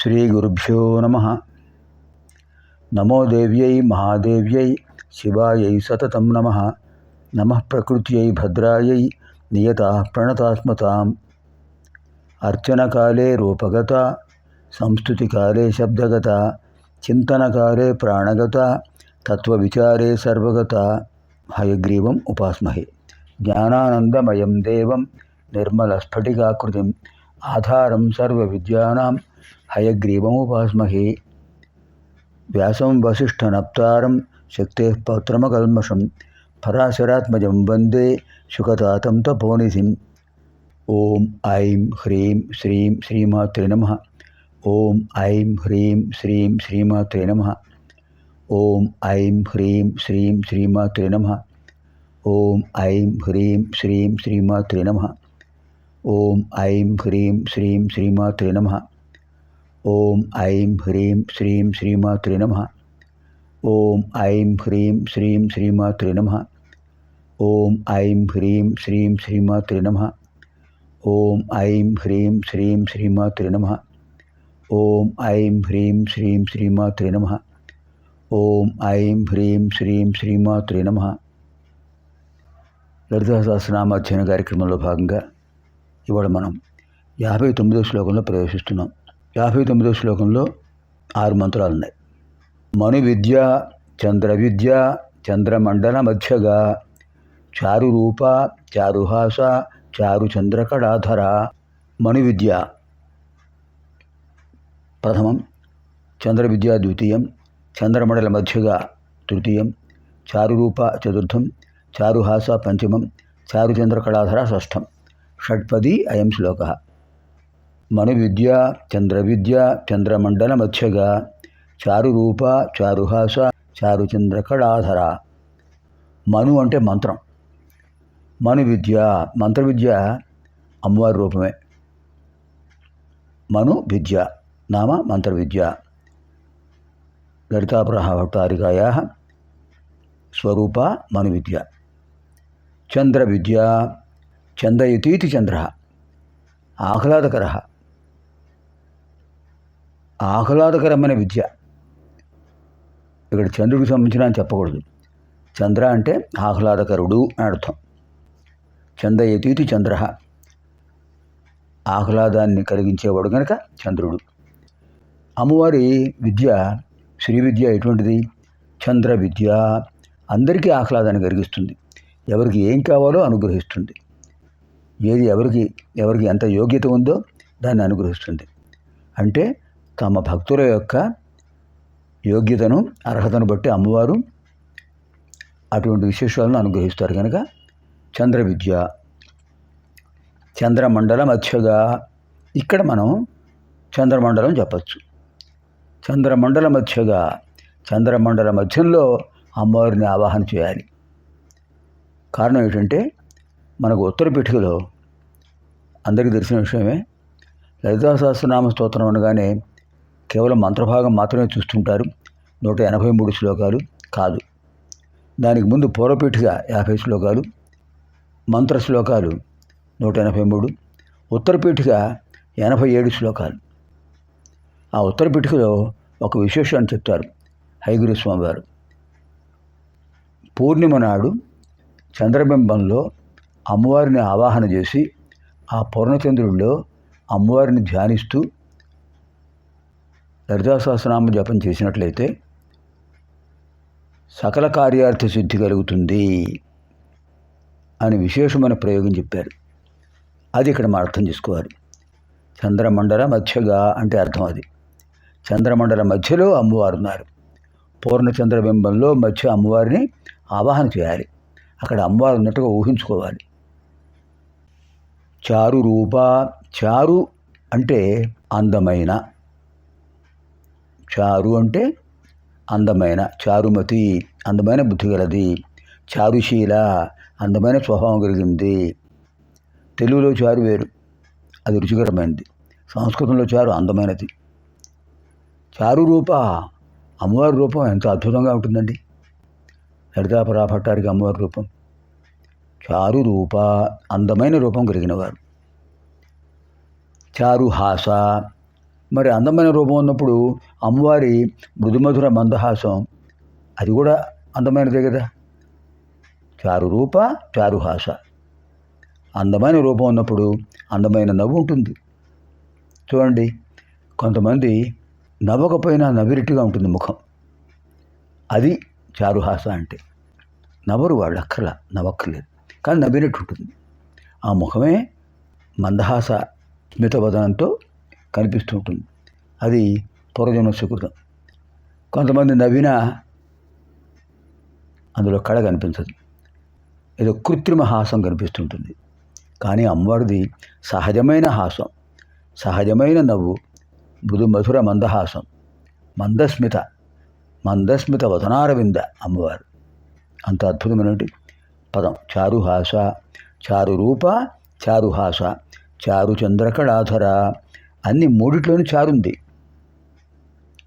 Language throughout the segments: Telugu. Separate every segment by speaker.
Speaker 1: శ్రీగురుభ్యో నమ నమో దేవ్యై మహాదేవ్యై శివాయై సతతం నమ నమ ప్రకృత్యై భద్రాయై నియత ప్రణతాత్మతాం అర్చనకాలే రూపగత సంస్థుతికాలే శబ్దగత చింతనకాలే ప్రాణగత తత్వవిచారే సర్వగత హయగ్రీవం ఉపాస్మహే జ్ఞానానందమయం దేవం నిర్మలస్ఫటికాకృతిం ఆధారం సర్వ విద్యానాం हयग्रीवमुपास्महे व्यासं वसिष्ठनप्तारं शक्तेः पौत्रमकल्मषं पराशरात्मजं वंदे सुखतातं तपोनिधिम् ॐ ऐं ह्रीं श्रीं श्रीमात्रे नमः। ॐ ऐं ह्रीं श्रीं श्रीमात्रे नमः। ॐ ऐं ह्रीं श्रीं श्रीमात्रे नमः। ॐ ऐं ह्रीं श्रीं श्रीमात्रे नमः। ॐ ऐं ह्रीं श्रीं श्रीमात्रे नमः। ఓం ఐం హ్రీం శ్రీం శ్రీమాతృ నమ. ఓం ఐం హ్రీం శ్రీం శ్రీమాతృ నమ. ఓం ఐం హ్రీం శ్రీం శ్రీమాతృ నమ. ఓం ఐం హ్రీం శ్రీం శ్రీమాతృ నమ. ఓం ఐం హ్రీం శ్రీం శ్రీమాతృ నమ. ఓం ఐం హ్రీం శ్రీం శ్రీమాతృ నమ. లలిత అధ్యయన కార్యక్రమంలో భాగంగా ఇవాళ మనం యాభై తొమ్మిదో శ్లోకంలో ప్రవేశిస్తున్నాం. యాభై తొమ్మిదో శ్లోకంలో ఆరు మంత్రాలు ఉన్నాయి. మను విద్య చంద్ర విద్య చంద్రమండల మధ్యగా చారు రూప చారుహాస చారు చంద్రకళాధర మను విద్య ప్రథమం చంద్ర విద్య ద్వితీయం చంద్రమండల మధ్యగా తృతీయం చారురూప చతుర్థం చారుహాస పంచమం చారుచంద్రకళాధర షష్ఠం షట్పది అయం శ్లోక. మను విద్య చంద్ర విద్య చంద్రమండల మధ్యగా చారురూప చారుహాస చారుచంద్రకళాధర మను అంటే మంత్రం మను విద్య మంత్ర విద్య అమ్మవారి రూపమే మను విద్య నామ మంత్ర విద్య లలితాప్రహవతారికాయా స్వరూప మను విద్య చంద్ర విద్య చందయతీతి చంద్ర ఆహ్లాదకర ఆహ్లాదకరమైన విద్య. ఇక్కడ చంద్రుడికి సంబంధించిన అని చెప్పకూడదు. చంద్ర అంటే ఆహ్లాదకరుడు అని అర్థం. చందయతీతి చంద్ర. ఆహ్లాదాన్ని కలిగించేవాడు కనుక చంద్రుడు. అమ్మవారి విద్య శ్రీ విద్య ఎటువంటిది? చంద్ర విద్య. అందరికీ ఆహ్లాదాన్ని కలిగిస్తుంది. ఎవరికి ఏం కావాలో అనుగ్రహిస్తుంది. ఏది ఎవరికి ఎవరికి ఎంత యోగ్యత ఉందో దాన్ని అనుగ్రహిస్తుంది. అంటే తమ భక్తుల యొక్క యోగ్యతను అర్హతను బట్టి అమ్మవారు అటువంటి విశేషాలను అనుగ్రహిస్తారు కనుక చంద్ర విద్య చంద్రమండల మధ్యగా ఇక్కడ మనం చంద్రమండలం చెప్పచ్చు. చంద్రమండల మధ్యగా చంద్రమండల మధ్యంలో అమ్మవారిని ఆవాహన చేయాలి. కారణం ఏంటంటే మనకు ఉత్తర పీఠికలో అందరికీ తెలిసిన విషయమే. లలితా సహస్రనామ స్తోత్రం అనగానే కేవలం మంత్రభాగం మాత్రమే చూస్తుంటారు. నూట ఎనభై మూడు శ్లోకాలు కాదు. దానికి ముందు పూర్వపీఠిక యాభై శ్లోకాలు మంత్ర శ్లోకాలు నూట ఎనభై మూడు ఉత్తరపీఠిక ఎనభై ఏడు శ్లోకాలు. ఆ ఉత్తరపీఠికలో ఒక విశేషాన్ని చెప్తారు హైగురు స్వామివారు. పూర్ణిమ నాడు చంద్రబింబంలో అమ్మవారిని ఆవాహన చేసి ఆ పూర్ణచంద్రుడిలో అమ్మవారిని ధ్యానిస్తూ లలితా సహస్రనామ జపం చేసినట్లయితే సకల కార్యార్థ సిద్ధి కలుగుతుంది అని విశేషమైన ప్రయోగం చెప్పారు. అది ఇక్కడ మనం అర్థం చేసుకోవాలి. చంద్రమండల మధ్యగా అంటే అర్థం అది. చంద్రమండల మధ్యలో అమ్మవారు ఉన్నారు. పూర్ణచంద్రబింబంలో మధ్య అమ్మవారిని ఆవాహన చేయాలి. అక్కడ అమ్మవారు ఉన్నట్టుగా ఊహించుకోవాలి. చారు రూప చారు అంటే అందమైన చారు అంటే అందమైన చారుమతి అందమైన బుద్ధి గలది చారుశీల అందమైన స్వభావం కలిగింది. తెలుగులో చారు వేరు అది రుచికరమైనది. సంస్కృతంలో చారు అందమైనది. చారు రూప అమ్మవారి రూపం ఎంత అద్భుతంగా ఉంటుందండి. లలితాపరా భట్టారికి అమ్మవారి రూపం. చారు రూప అందమైన రూపం కలిగినవారు చారు హాస మరి అందమైన రూపం ఉన్నప్పుడు అమ్మవారి మృదుమధుర మందహాసం అది కూడా అందమైనదే కదా? చారు రూప చారుహాస అందమైన రూపం ఉన్నప్పుడు అందమైన నవ్వు ఉంటుంది. చూడండి కొంతమంది నవ్వకపోయినా నవ్విరిట్టుగా ఉంటుంది ముఖం. అది చారుహాస అంటే. నవ్వరు వాళ్ళు అక్కర్ల నవ్వక్కర్లేదు. కానీ నవ్వినట్టు ఉంటుంది. ఆ ముఖమే మందహాస స్మితవదనంతో కనిపిస్తూ ఉంటుంది. అది పూర్వజన్మ సుకృతం. కొంతమంది నవ్వినా అందులో కళ కనిపించదు. ఏదో కృత్రిమ హాసం కనిపిస్తుంటుంది కానీ అమ్మవారిది సహజమైన హాసం. సహజమైన నవ్వు. మృదు మధుర మందహాసం. మందస్మిత. మందస్మిత వదనారవింద అమ్మవారు. అంత అద్భుతమైనటువంటి పదం. చారుహాస. చారు రూప చారుహాస. చారు చంద్రకళాధర అన్ని మూడిట్లోని చారుంది.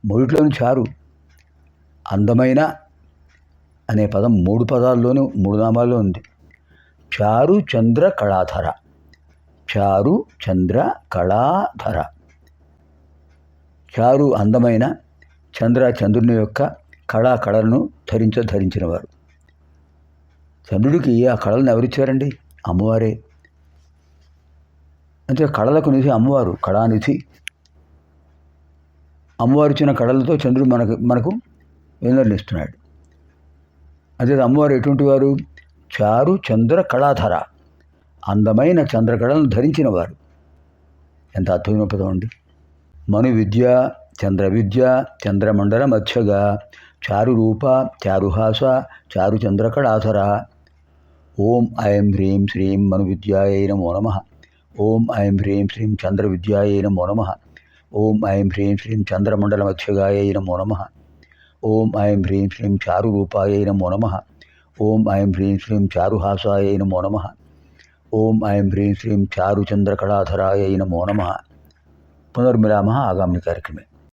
Speaker 1: మూడిట్లోని చారు. అందమైన అనే పదం మూడు పదాల్లోనూ మూడు నామాల్లో ఉంది. చారు చంద్ర కళాధర. చారు చంద్ర కళాధర. చారు అందమైన చంద్ర చంద్రుని యొక్క కళా కళలను ధరించ ధరించినవారు. చంద్రుడికి ఆ కళలను ఎవరిచ్చారండి? అమ్మవారే. అంటే కళలకు నిధి అమ్మవారు కళానిధి. అమ్మవారు ఇచ్చిన కళలతో చంద్రుడు మనకు మనకు వెల్లడిస్తున్నాడు అదే అమ్మవారు ఎటువంటి వారు? చారు చంద్ర కళాధర. అందమైన చంద్రకళలను ధరించిన వారు. ఎంత అద్భుతమైన పదం అండి. మను విద్య చంద్ర విద్య చంద్రమండల మధ్యగా చారు రూప చారుహాస చారు చంద్రకళాధర ఓం ఐం హ్రీం శ్రీం మను విద్యాయ నమో నమ. ஓம் ஐம் ஹ்ரீம் ஸ்ரீம் சந்திர வித்யாயை நமோ நம ஓம் ஐம் ஹ்ரீம் ஸ்ரீம் சந்திரமண்டல மத்சகாயை நமோ நம ஓம் ஐம் ஹ்ரீம் ஸ்ரீம் சாரு ரூபாயை நமோ நம ஓம் ஐம் ஹ்ரீம் ஸ்ரீம் சாருஹாசாயை நமோ நம ஓம் ஐம் ஹ்ரீம் ஸ்ரீம் சாருச்சந்திரகலாधराय नमो नमः पुनर्मिलामः आगामिनि कार्यक्रमे